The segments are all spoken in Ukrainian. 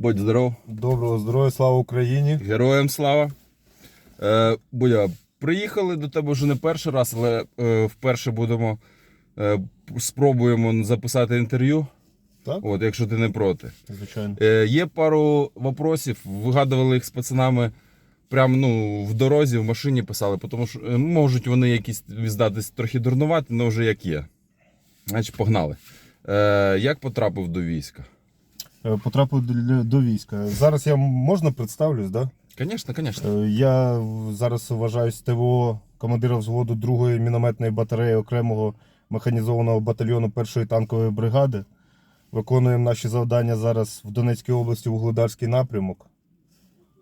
Будь здоров, Доброго здоров'я, слава Україні. героям слава. Е, Будя, приїхали до тебе вже не перший раз, але е, вперше будемо е, спробуємо записати інтерв'ю. Так? От, якщо ти не проти. Звичайно. Е, є пару вопросів, вигадували їх з пацанами. Прямо ну, в дорозі, в машині писали, тому що е, можуть вони якісь здатись трохи дурнувати, але вже як є. Значить, погнали. Е, як потрапив до війська? Е, Потрапив до- війська. Зараз я можна представлюсь, да? Звісно, звісно. Е, Я зараз вважаюсь ТВО командира взводу 2-ї мінометної батареї окремого механізованого батальйону 1-ї танкової бригади. Виконуємо наші завдання зараз в Донецькій області Вугледарський напрямок.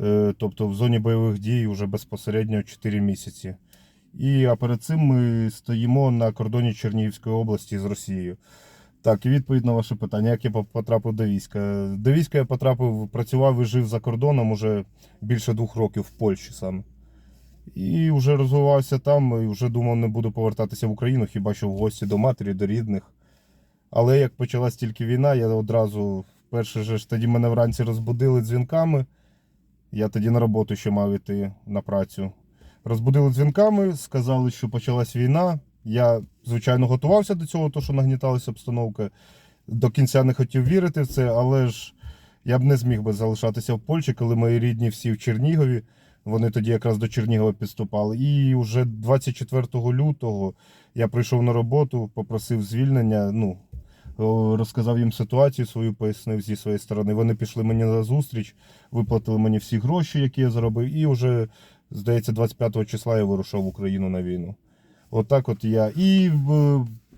Е, Тобто в зоні бойових дій вже безпосередньо 4 місяці. І а перед цим ми стоїмо на кордоні Чернігівської області з Росією. Так, і відповідь на ваше питання, як я потрапив до війська. До війська я потрапив, працював і жив за кордоном уже більше двох років в Польщі саме. І вже розвивався там, і вже думав, не буду повертатися в Україну, хіба що в гості до матері, до рідних. Але як почалась тільки війна, я одразу вперше ж тоді мене вранці розбудили дзвінками. Я тоді на роботу ще мав іти на працю. Розбудили дзвінками, сказали, що почалась війна. Я, звичайно, готувався до цього, то що нагніталася обстановка. До кінця не хотів вірити в це, але ж я б не зміг би залишатися в Польщі, коли мої рідні всі в Чернігові. Вони тоді якраз до Чернігова підступали. І вже 24 лютого я прийшов на роботу, попросив звільнення. Ну, розказав їм ситуацію свою, пояснив зі своєї сторони. Вони пішли мені на зустріч, виплатили мені всі гроші, які я заробив, і вже, здається, 25 числа я вирушав в Україну на війну. Отак от я. І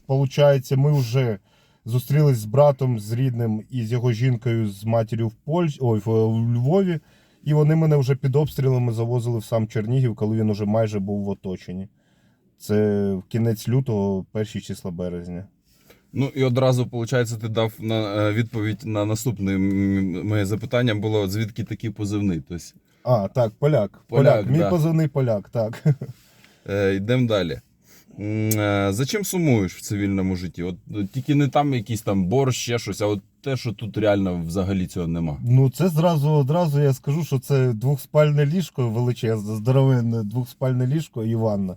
виходить, ми вже зустрілись з братом, з рідним і з його жінкою, з матір'ю в Польщі, ой, в, в Львові. І вони мене вже під обстрілами завозили в сам Чернігів, коли він уже майже був в оточенні. Це кінець лютого, перші числа березня. Ну і одразу, виходить, ти дав на е, відповідь на наступне моє запитання було, звідки такий позивний. Тобто, А, так, поляк. Поляк, Поляк. Мій да. позивний поляк, так. е, йдемо далі. Е, За чим сумуєш в цивільному житті? От е, тільки не там якийсь там борщ, ще щось, а от те, що тут реально взагалі цього нема. Ну, це зразу одразу я скажу, що це двохспальне ліжко величезне, здоровенне двохспальне ліжко і ванна.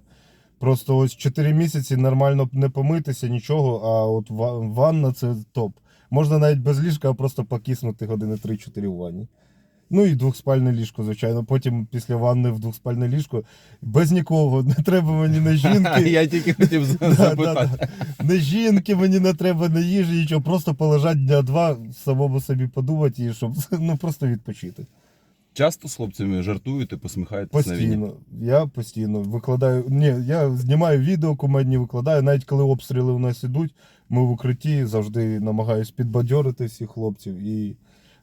Просто ось 4 місяці нормально не помитися, нічого, а от ванна це топ. Можна навіть без ліжка, а просто покиснути години 3-4 в ванні. Ну і двохспальне ліжко, звичайно. Потім після ванни в двохспальне ліжко. Без нікого. Не треба мені не жінки. Я тільки хотів запитати. Не жінки, мені не треба, не їжі, нічого. Просто полежать дня два, самому собі подумати і щоб ну просто відпочити. Часто з хлопцями жартуєте, посміхаєтесь на війні? Постійно. Я постійно викладаю. Ні, я знімаю відео, кумедні викладаю. Навіть коли обстріли у нас ідуть, ми в укритті завжди намагаюсь підбадьорити всіх хлопців і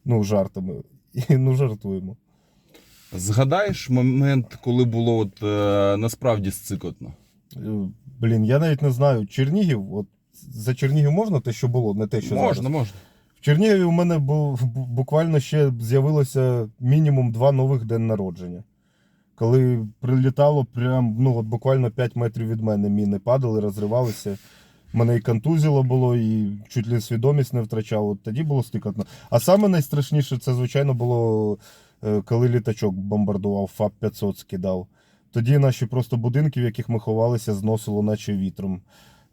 ну, жартами. І ну жартуємо. Згадаєш момент, коли було от е, насправді сцикотно? Е, Блін, я навіть не знаю. Чернігів, от за Чернігів можна те, що було, не те, що можна, зараз. можна. В Чернігові у мене був буквально ще з'явилося мінімум два нових день народження. Коли прилітало, прям ну от буквально 5 метрів від мене міни падали, розривалися. Мене і контузіло було, і чуть ли свідомість не втрачав. От тоді було стикатно. А саме найстрашніше це, звичайно, було е, коли літачок бомбардував, ФАП-500 скидав. Тоді наші просто будинки, в яких ми ховалися, зносило, наче вітром.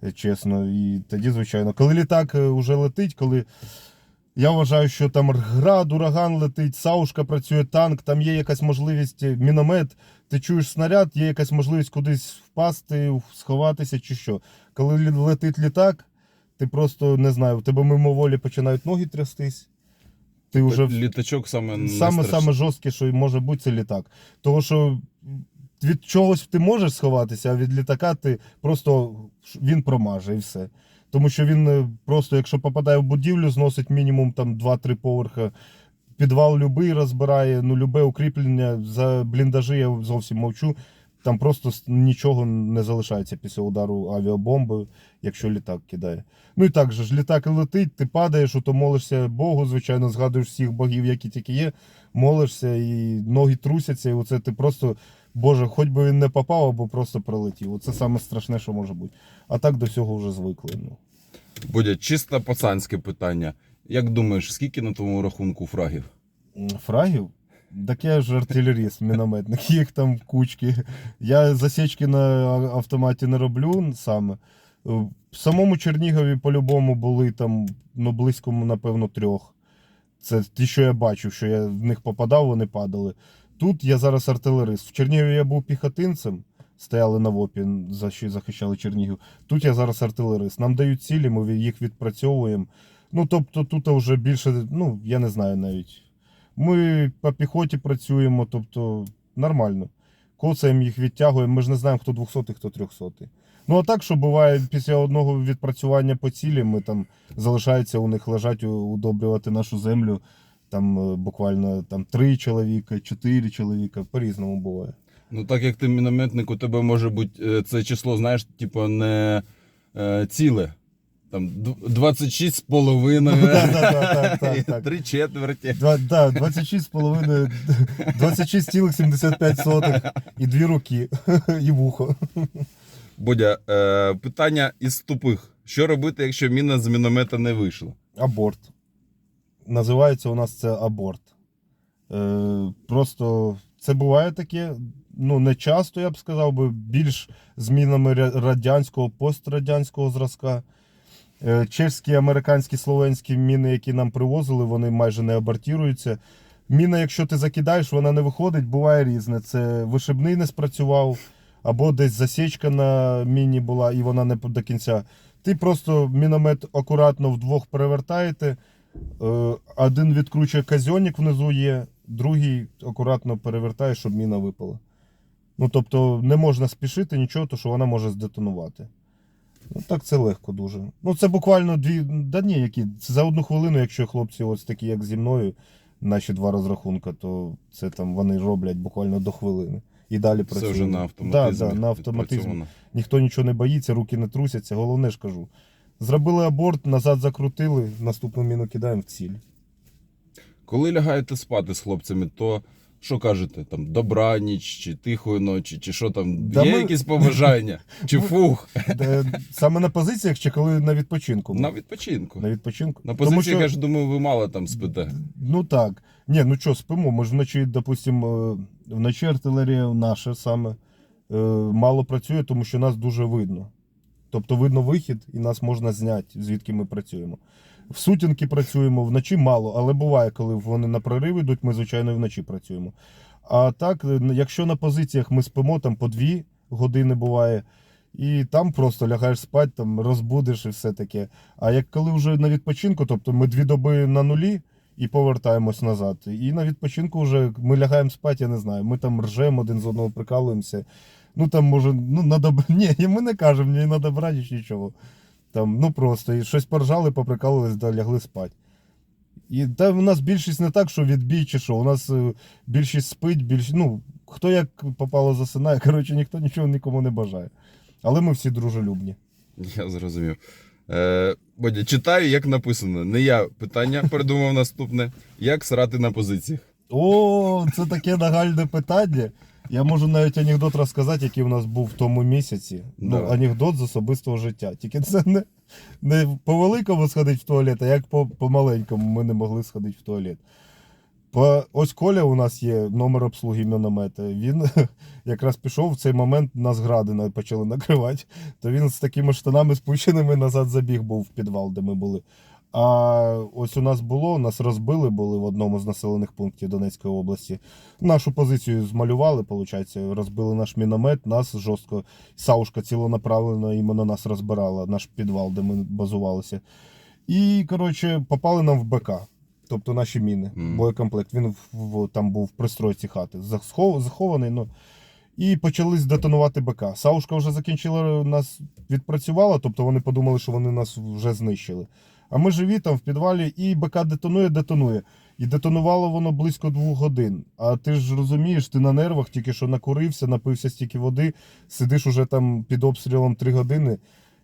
е, Чесно. І тоді, звичайно, коли літак вже летить, коли я вважаю, що там град, ураган летить, саушка працює, танк, там є якась можливість, е, міномет, ти чуєш снаряд, є якась можливість кудись впасти, сховатися чи що. Коли летить літак, ти просто не знаю, в тебе мимоволі починають ноги трястись. Ти вже Літачок саме саме, саме жорстке, що може бути, це літак. Тому що від чогось ти можеш сховатися, а від літака ти просто він промаже і все. Тому що він е, просто, якщо попадає в будівлю, зносить мінімум там 2-3 поверха. Підвал любий розбирає, ну любе укріплення за бліндажі я зовсім мовчу. Там просто нічого не залишається після удару авіабомби, якщо літак кидає. Ну і так же ж, літак летить, ти падаєш, то молишся Богу, звичайно, згадуєш всіх богів, які тільки є, молишся, і ноги трусяться, і оце ти просто, Боже, хоч би він не попав, або просто пролетів. Оце саме страшне, що може бути. А так до цього вже звикли. Ну. Буде чисто пацанське питання. Як думаєш, скільки на твоєму рахунку фрагів? Фрагів? Так я ж артилеріст, мінометник, їх там кучки. Я засічки на автоматі не роблю саме. Е, В самому Чернігові по-любому були там ну, близько, напевно, трьох. Це ті, що я бачив, що я в них попадав, вони падали. Тут я зараз артилерист. В Чернігові я був піхотинцем, стояли на ВОПі, за що захищали Чернігів. Тут я зараз артилерист. Нам дають цілі, ми їх відпрацьовуємо. Ну, тобто, тут вже більше, ну, я не знаю навіть. Ми по піхоті працюємо, тобто нормально. Коцаємо їх відтягуємо. Ми ж не знаємо, хто 200, хто 300. Ну, а так, що буває, після одного відпрацювання по цілі, ми там залишається у них лежать, удобрювати нашу землю. Там е, буквально там три чоловіка, чотири чоловіка, по-різному буває. Ну так як ти мінометник, у тебе може бути е, це число, знаєш, типу, не е, ціле. Там 26 з половиною. Так. Три четверті. Два, да, 26 з половиною, 26,75 і дві руки, і вухо. Бодя, е, питання із тупих. Що робити, якщо міна з міномета не вийшла? Аборт. Називається у нас це аборт. Е, просто це буває таке, ну не часто, я б сказав, би, більш змінами радянського, пострадянського зразка. Е, чеські, американські, словенські міни, які нам привозили, вони майже не абортіруються. Міна, якщо ти закидаєш, вона не виходить, буває різне. Це вишибний не спрацював, або десь засічка на міні була, і вона не до кінця. Ти просто міномет акуратно вдвох перевертаєте. е, Один відкручує казьонник внизу є, другий акуратно перевертає, щоб міна випала. Ну, тобто не можна спішити нічого, то що вона може здетонувати. Ну, так це легко дуже. Ну, це буквально дві. Да ні, які. Це за одну хвилину, якщо хлопці ось такі, як зі мною, наші два розрахунка, то це там вони роблять буквально до хвилини. І далі працюють. Це вже на автоматизмі. Да, да, на автоматизмі. Ніхто нічого не боїться, руки не трусяться. Головне ж кажу. Зробили аборт, назад закрутили, наступну міну кидаємо в ціль. Коли лягаєте спати з хлопцями, то що кажете? Там добраніч, чи тихої ночі, чи що там? Да Є ми- якісь побажання? Чи фух? Саме на позиціях чи коли на відпочинку? На відпочинку. На відпочинку. На позиції, що- я ж думаю, ви мало там спите. Ну так. Ні, ну що, спимо. Ми ж вночі, допустимо, вночі артилерія наша саме е, мало працює, тому що нас дуже видно. Тобто видно вихід, і нас можна зняти, звідки ми працюємо. В сутінки працюємо, вночі мало, але буває, коли вони на прорив йдуть, ми, звичайно, і вночі працюємо. А так, е, якщо на позиціях ми спимо, там по дві години буває, і там просто лягаєш спати, там розбудиш і все таке. А як коли вже на відпочинку, тобто ми дві доби на нулі і повертаємось назад. І на відпочинку вже ми лягаємо спати, я не знаю. Ми там ржемо один з одного прикалуємося. Ну там може, ну на доб... Ні, ми не кажемо ні на добраніч, нічого. Там, ну просто, і щось поржали, поприкалувались, да лягли спати. І та в нас більшість не так, що відбій чи що. У нас е, більшість спить, більш... ну, хто як попало засинає, коротше, ніхто нічого нікому не бажає. Але ми всі дружелюбні. Я зрозумів. Е, Бодя, читаю, як написано. Не я питання придумав наступне. Як срати на позиціях? О, це таке нагальне питання. Я можу навіть анекдот розказати, який у нас був в тому місяці. Ну, анекдот з особистого життя. Тільки це не, не по великому сходити в туалет, а як по, по маленькому ми не могли сходити в туалет. По, ось Коля у нас є номер обслуги міномета. Він якраз пішов в цей момент нас гради на- почали накривати. То він з такими штанами спущеними назад забіг був в підвал, де ми були. А ось у нас було, нас розбили були в одному з населених пунктів Донецької області. Нашу позицію змалювали, виходить, розбили наш міномет, нас жорстко, саушка ціленаправлено іменно нас розбирала, наш підвал, де ми базувалися. І, коротше, попали нам в БК. Тобто наші міни, Мгм. боєкомплект. Він в, в- там був в пристройці хати, захов- захований. Ну, і почали детонувати БК. Саушка вже закінчила нас, відпрацювала, тобто вони подумали, що вони нас вже знищили. А ми живі там в підвалі, і БК детонує, детонує. І детонувало воно близько двох годин. А ти ж розумієш, ти на нервах тільки що накурився, напився стільки води, сидиш уже там під обстрілом три години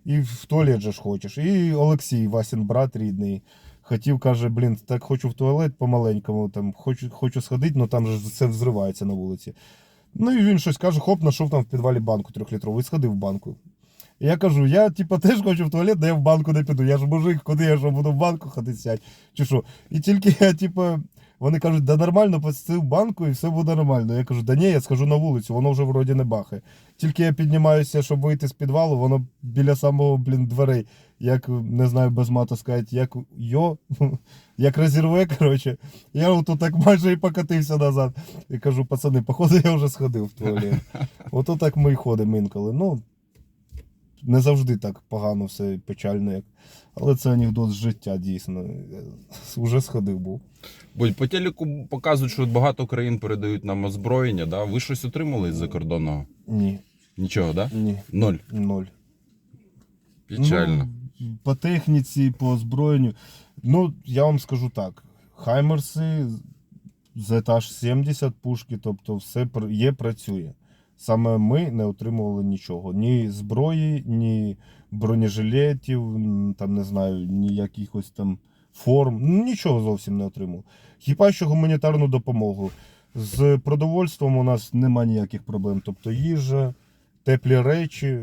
і в туалет же ж хочеш. І Олексій, Васін брат рідний, хотів, каже, блін, так хочу в туалет помаленькому, там, хочу, хочу сходити, але там же все взривається на вулиці. Ну і він щось каже, хоп, знайшов там в підвалі банку трьохлітрову і сходив в банку. Я кажу, я типа теж хочу в туалет, але я в банку не піду. Я ж мужик, куди я ж буду в банку ходити сядь, чи що. І тільки я, типа, Вони кажуть, да нормально, пости в банку і все буде нормально. Я кажу, да ні, я схожу на вулицю, воно вже вроді не бахає. Тільки я піднімаюся, щоб вийти з підвалу, воно біля самого, блін, дверей, як не знаю, без мата сказати, як йо, як розірве, коротше. Я отут так майже і покатився назад. І кажу, пацани, походу, я вже сходив в туалет. Ото так ми й ходимо інколи. Ну, не завжди так погано все печально, як. Але це анекдот з життя дійсно. Уже сходив був. Бо по телеку показують, що багато країн передають нам озброєння, да? Ви щось отримали з-за кордонного? Ні, Нічого, да? ні, Ноль. ноль. Печально. Ну, по техніці, по озброєнню. Ну, я вам скажу так: Хаймерси, ZH-70 пушки, тобто все є, працює. Саме ми не отримували нічого. Ні зброї, ні бронежилетів, там не знаю, ні якихось там форм. Нічого зовсім не отримав. Хіба що гуманітарну допомогу. З продовольством у нас нема ніяких проблем. Тобто їжа, теплі речі,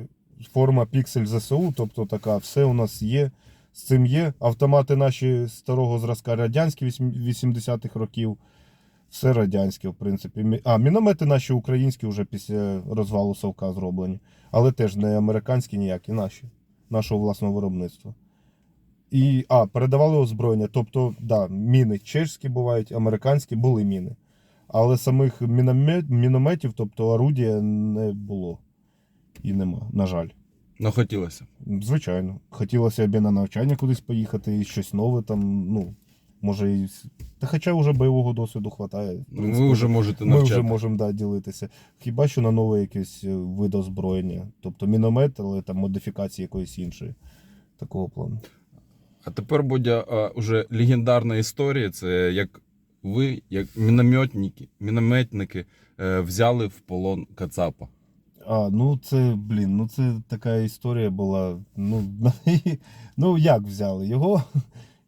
форма піксель ЗСУ, тобто така, все у нас є. З цим є. Автомати наші старого зразка радянські вісім- 80-х років. Все радянське, в принципі. А, міномети наші українські вже після розвалу Совка зроблені. Але теж не американські ніякі, наші, нашого власного виробництва. І, а, передавали озброєння. Тобто, да, міни чешські бувають, американські були міни. Але самих міномет, мінометів, тобто орудія, не було. І нема, на жаль. Ну хотілося. Звичайно. Хотілося б і на навчання кудись поїхати, і щось нове там, ну, може, і. Та хоча вже бойового досвіду вистачає. Ну, ви вже можете Ми вже можемо да, ділитися. Хіба що на нове якийсь е, вид озброєння. Тобто міномет, але там модифікації якоїсь іншої. Такого плану. А тепер буде а, уже легендарна історія. Це як ви, як мінометники, мінометники, е, взяли в полон Кацапа. А, ну це, блін, ну це така історія була. Ну, ну як взяли? Його,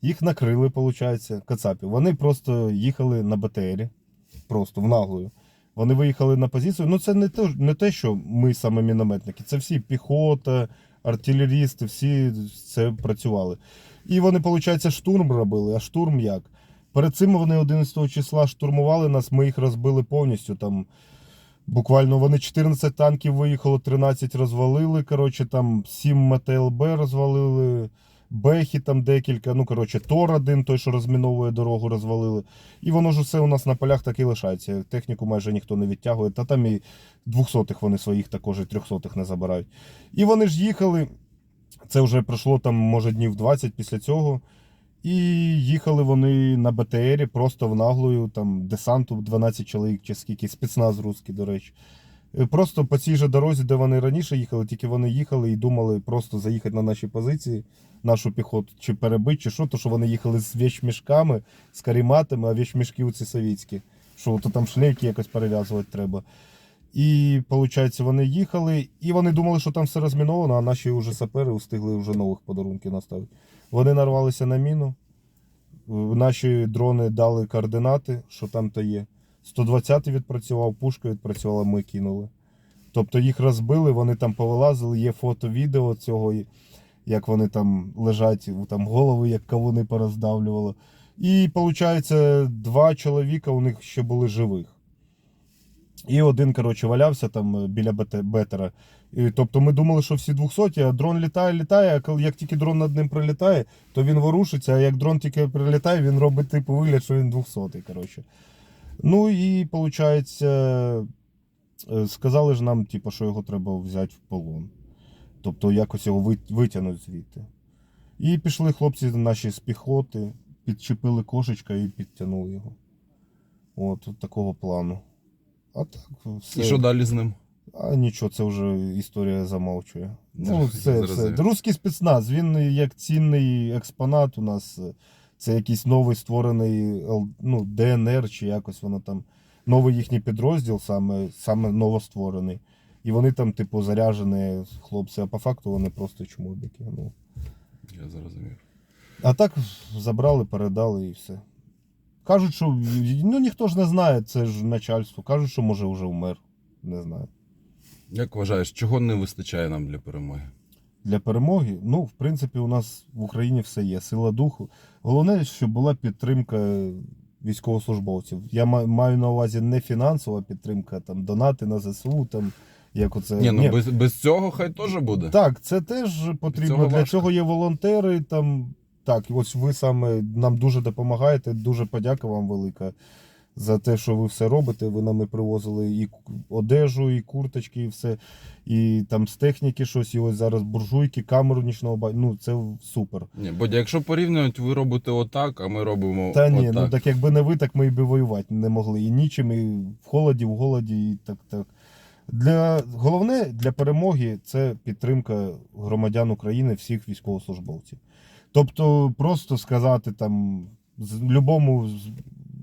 їх накрили, виходить, кацапів. Вони просто їхали на БТРі, просто в наглою. Вони виїхали на позицію. Ну, це не те, не те, що ми саме мінометники, це всі піхота, артилерісти, всі це працювали. І вони, виходить, штурм робили. А штурм як? Перед цим вони 11 числа штурмували нас, ми їх розбили повністю там. Буквально вони 14 танків виїхало, 13 розвалили. Коротше, там 7 МТЛБ розвалили, Бехи там декілька. Ну, коротше, Тор один, той, що розміновує дорогу, розвалили. І воно ж все у нас на полях так і лишається. Техніку майже ніхто не відтягує. Та там і 200-х вони своїх також, і 300-х не забирають. І вони ж їхали. Це вже пройшло там, може, днів 20 після цього. І їхали вони на БТРі просто в наглою, там десанту 12 чоловік чи скільки, спецназ русський, до речі. Е, Просто по цій же дорозі, де вони раніше їхали, тільки вони їхали і думали просто заїхати на наші позиції, нашу піхоту, чи перебити, чи що, то що вони їхали з вещмішками, з каріматами, а вещмішки ці совєтські. Що то там шлейки якось перев'язувати треба. І, виходить, вони їхали, і вони думали, що там все розміновано, а наші вже сапери встигли вже нових подарунків наставити. Вони нарвалися на міну. Наші дрони дали координати, що там то є. 120 відпрацював, пушка відпрацювала, ми кинули. Тобто їх розбили, вони там повилазили, є фото, відео цього, як вони там лежать, там голови, як кавуни пороздавлювало. І виходить, два чоловіка у них ще були живих. І один, коротше, валявся там е, біля бетера. І, тобто ми думали, що всі 200, а дрон літає, літає, а коли як тільки дрон над ним прилітає, то він ворушиться, а як дрон тільки прилітає, він робить типу вигляд, що він 200, коротше. Ну і виходить, е, сказали ж нам, типу, що його треба взяти в полон. Тобто якось його вит- витягнути звідти. І пішли хлопці наші з піхоти, підчепили кошечка і підтягнули його. От, от такого плану. А так, все. І що далі з ним? А нічого, це вже історія замовчує. Ну, це, все. Руський спецназ, він як цінний експонат у нас. Це якийсь новий створений ну, ДНР чи якось воно там. Новий їхній підрозділ, саме, саме новостворений. І вони там, типу, заряжені хлопці, а по факту вони просто чмобіки. Ну. Я зрозумів. А так забрали, передали і все. Кажуть, що ну ніхто ж не знає, це ж начальство. Кажуть, що може вже вмер. Не знаю. Як вважаєш, чого не вистачає нам для перемоги? Для перемоги, ну, в принципі, у нас в Україні все є. Сила духу. Головне, щоб була підтримка військовослужбовців. Я ма- маю на увазі не фінансова підтримка, там донати на ЗСУ, там як оце. Ні, ну Ні, без, без цього хай теж буде. Так, це теж потрібно. цього Для важко. цього є волонтери. Там так, ось ви саме нам дуже допомагаєте. Дуже подяка вам велика за те, що ви все робите. Ви нам і привозили і одежу, і курточки, і все. І там з техніки щось, і ось зараз буржуйки, камеру нічного ба. Ну це супер. Ні, Бодя, якщо порівнювати, ви робите отак, а ми робимо Та ні, отак. ну так якби не ви, так ми б воювати не могли. І нічим, і в холоді, в голоді, і так так. Для головне для перемоги це підтримка громадян України, всіх військовослужбовців. Тобто, просто сказати там з любому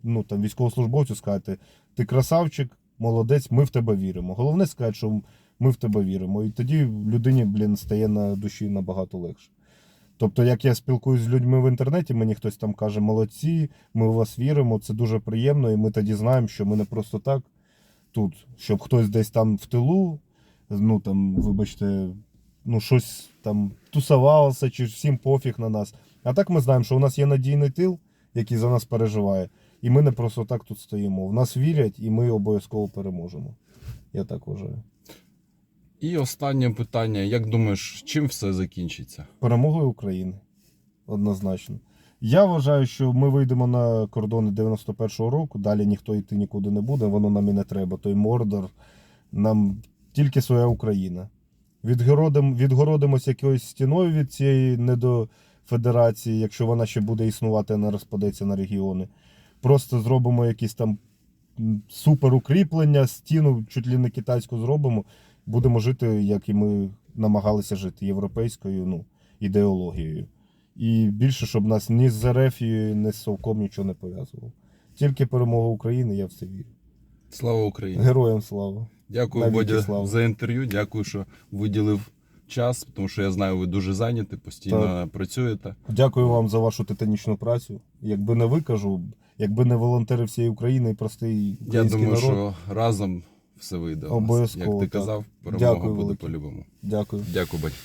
ну, там, військовослужбовцю сказати, ти красавчик, молодець, ми в тебе віримо. Головне сказати, що ми в тебе віримо. І тоді людині, блін, стає на душі набагато легше. Тобто, як я спілкуюсь з людьми в інтернеті, мені хтось там каже, молодці, ми у вас віримо, це дуже приємно, і ми тоді знаємо, що ми не просто так тут, щоб хтось десь там в тилу, ну там, вибачте, ну щось там тусувався, чи всім пофіг на нас. А так ми знаємо, що у нас є надійний тил, який за нас переживає, і ми не просто так тут стоїмо. В нас вірять, і ми обов'язково переможемо. Я так вважаю. І останнє питання: як думаєш, чим все закінчиться? перемогою України. Однозначно. Я вважаю, що ми вийдемо на кордони 91-го року, далі ніхто йти нікуди не буде, воно нам і не треба. Той Мордор, нам тільки своя Україна. Відгородим, відгородимося якоюсь стіною від цієї недофедерації, якщо вона ще буде існувати, не розпадеться на регіони. Просто зробимо якісь там супер укріплення, стіну чуть ли не китайську зробимо. Будемо жити, як і ми намагалися жити, європейською ну, ідеологією. І більше, щоб нас ні з Ерефією, ні з Совком нічого не пов'язувало. Тільки перемога України, я в це вірю. Слава Україні! Героям слава! Дякую, Навіки Бодя, слава. за інтерв'ю. Дякую, що виділив час, тому що я знаю, ви дуже зайняті, постійно Так. працюєте. Дякую вам за вашу титанічну працю. Якби не ви кажу, якби не волонтери всієї України і простий Я український думаю, народ. що разом все вийде. у нас. Обов'язково, Як ти так. казав, перемога Дякую буде велике. по-любому. Дякую. Дякую, Бодя.